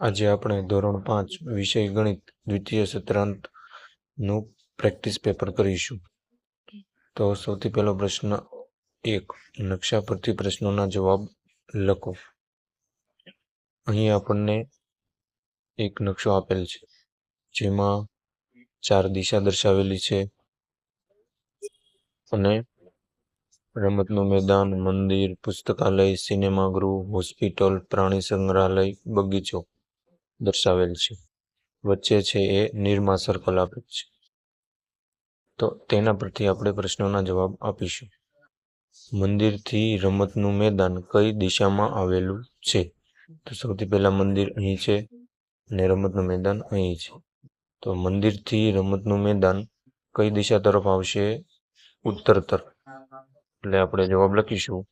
આજે આપણે ધોરણ પાંચ વિષય ગણિત દ્વિતીય સત્રાંતનું પ્રેક્ટિસ પેપર કરીશું. તો સૌથી પહેલો પ્રશ્ન એક, નકશા પરથી પ્રશ્નોના જવાબ લખો. અહીં આપણને એક નકશો આપેલ છે, જેમાં ચાર દિશા દર્શાવેલી છે અને રમતનું મેદાન, મંદિર, પુસ્તકાલય સિનેમાગૃહ હોસ્પિટલ, પ્રાણી સંગ્રહાલય, બગીચો. દર્શાવેલ છે. વચ્ચે છે એ નિર્મા સર્કલ આપેલ છે. તો તેના પરથી આપણે પ્રશ્નોના જવાબ આપીશું. મંદિરથી રમતનું મેદાન કઈ દિશામાં આવેલું છે? તો સૌથી પહેલા મંદિર અહીં છે અને રમતનું મેદાન અહીં છે. તો મંદિરથી રમતનું મેદાન કઈ દિશા તરફ આવશે? ઉત્તર તરફ. એટલે આપણે જવાબ લખીશું.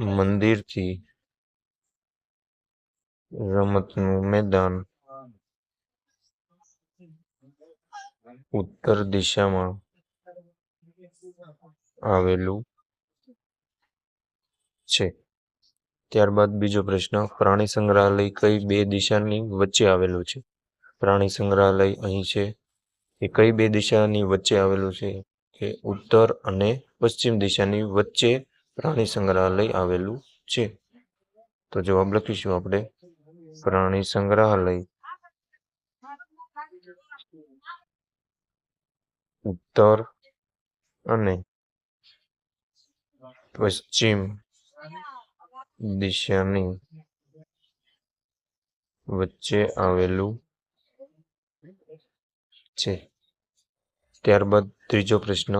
મંદિરથી રમતનું મેદાન ઉત્તર દિશામાં આવેલું છે. ત્યારબાદ બીજો પ્રશ્ન, પ્રાણી સંગ્રહાલય કઈ બે દિશાની વચ્ચે આવેલું છે? પ્રાણી સંગ્રહાલય અહીં છે એ કઈ બે દિશાની વચ્ચે આવેલું છે? કે ઉત્તર અને પશ્ચિમ દિશાની વચ્ચે પ્રાણી સંગ્રહાલય આવેલું છે. તો જવાબ લખીશું આપણે. પ્રાણી સંગ્રહાલય. ઉત્તર અને પશ્ચિમ દિશાની વચ્ચે આવેલું છે. ત્યારબાદ ત્રીજો પ્રશ્ન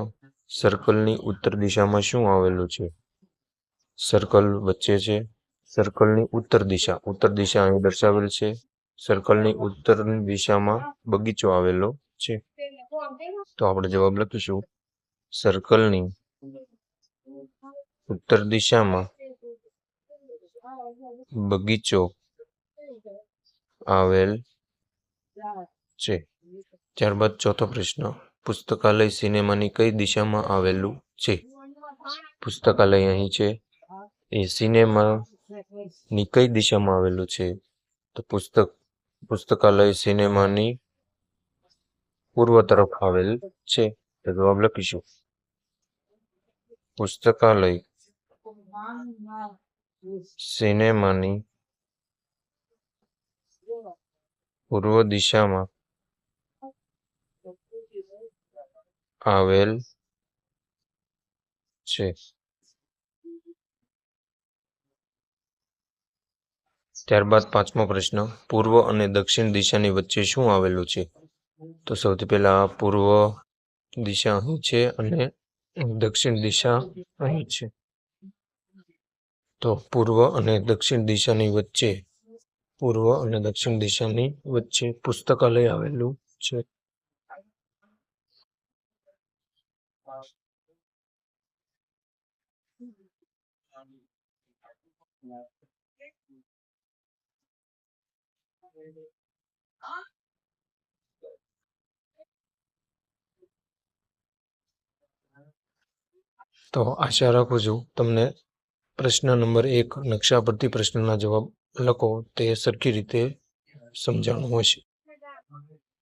સર્કલની ઉત્તર દિશામાં શું આવેલું છે? સર્કલ વચ્ચે છે. સર્કલની ઉત્તર દિશા. ઉત્તર દિશા અહીં દર્શાવેલ છે. સર્કલની ઉત્તર દિશામાં બગીચો આવેલો છે. તો આપણે જવાબ લખીશું. સર્કલની ઉત્તર દિશામાં બગીચો આવેલ છે. ત્યારબાદ ચોથો પ્રશ્ન. પુસ્તકાલય સિનેમાની કઈ દિશામાં આવેલું છે? પુસ્તકાલય અહીં છે. એ સિનેમાની કઈ દિશામાં આવેલું છે? તો પુસ્તક, પુસ્તકાલય સિનેમાની પૂર્વ તરફ આવેલ છે. તો જવાબ લખીશું. પુસ્તકાલય સિનેમાની પૂર્વ દિશામાં આવેલ છે. ત્યારબાદ પાંચમો પ્રશ્ન, પૂર્વ અને દક્ષિણ દિશાની વચ્ચે શું આવેલું છે? તો સૌથી પહેલા પૂર્વ દિશા અહીં છે અને દક્ષિણ દિશા અહીં છે. તો પૂર્વ અને દક્ષિણ દિશાની વચ્ચે, પૂર્વ અને દક્ષિણ દિશાની વચ્ચે પુસ્તકાલય આવેલું છે. તો આશા રાખું છું તમને પ્રશ્ન નંબર એક નકશા પરથી પ્રશ્નના જવાબ લખો તે સરખી રીતે સમજાણું હશે.